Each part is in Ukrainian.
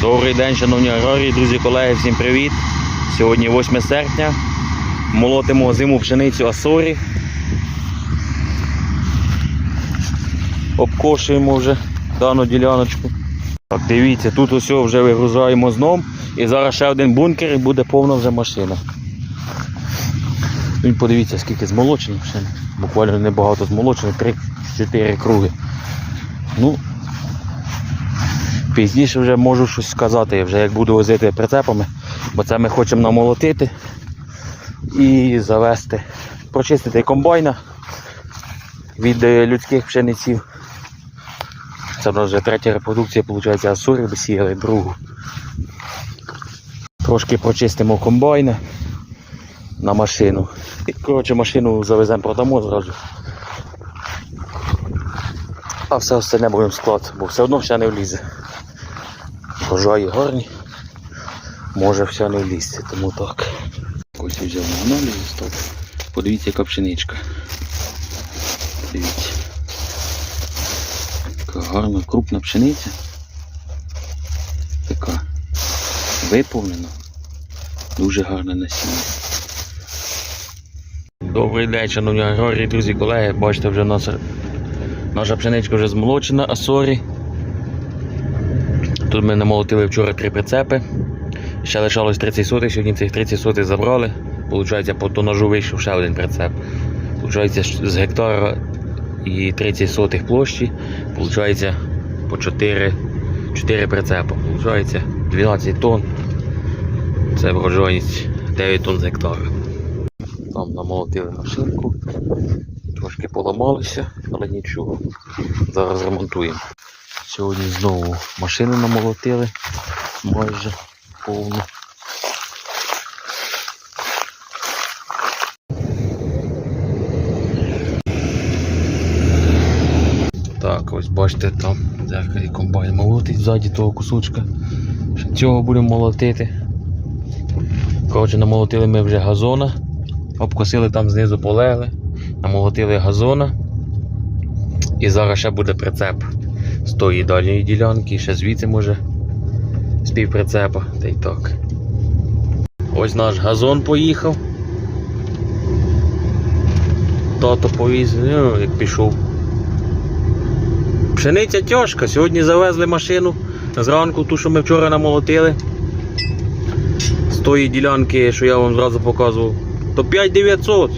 Добрий день, шановні аграрії, друзі, колеги, всім привіт. Сьогодні 8 серпня. Молотимо зиму пшеницю Асорі. Обкошуємо вже дану діляночку. Так, дивіться, тут усе вже вигрузаємо зном. І зараз ще один бункер і буде повна вже машина. Він подивіться, скільки змолочених пшени. Буквально небагато змолочених, 3-4 круги. Ну, Пізніше вже можу щось сказати, вже як буду возити прицепами, бо це ми хочемо намолотити і завести, прочистити комбайна від е, людських пшениців. Це в нас вже третя репродукція, виходить, асури висіяли другу. Трошки прочистимо комбайна на машину. Коротше, машину завеземо, продамо зразу. А все остальне будемо склад, бо все одно ще не влізе. Врожаї гарні, може все не влізти, тому так. Ось взяв на аналіз так. Подивіться, яка пшеничка. Дивіться. Така гарна крупна пшениця. Така виповнена. Дуже гарне насіння. Добрий день, шановні аграрії, друзі, колеги. Бачите, вже наша, наша пшеничка вже змолочена, асорі. Тут ми намолотили вчора три прицепи. Ще лишалось 30 сотих, сьогодні цих 30 сотих забрали. Получається, по тонажу вийшов ще один прицеп. Получається, з гектара і 30 сотих площі. Получається по 4, 4 прицепи. Получається 12 тонн. Це врожайність 9 тонн з гектара. Там намолотили машинку. Трошки поламалися, але нічого. Зараз ремонтуємо. Сьогодні знову машину намолотили майже повну. Так, ось бачите, там дзеркалі комбайн молотить ззаді того кусочка. Цього будемо молотити. Коротше, намолотили ми вже газона, обкосили там знизу полегли, намолотили газона. І зараз ще буде прицеп з тої дальньої ділянки, ще звідси може з півприцепа, та й так. Ось наш газон поїхав. Тато повіз, ну, як пішов. Пшениця тяжка. Сьогодні завезли машину зранку, ту, що ми вчора намолотили. З тої ділянки, що я вам зразу показував, то 5900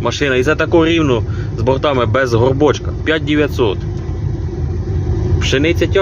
машина. І це тако рівно з бортами без горбочка. 5900. Пшениця тяжка.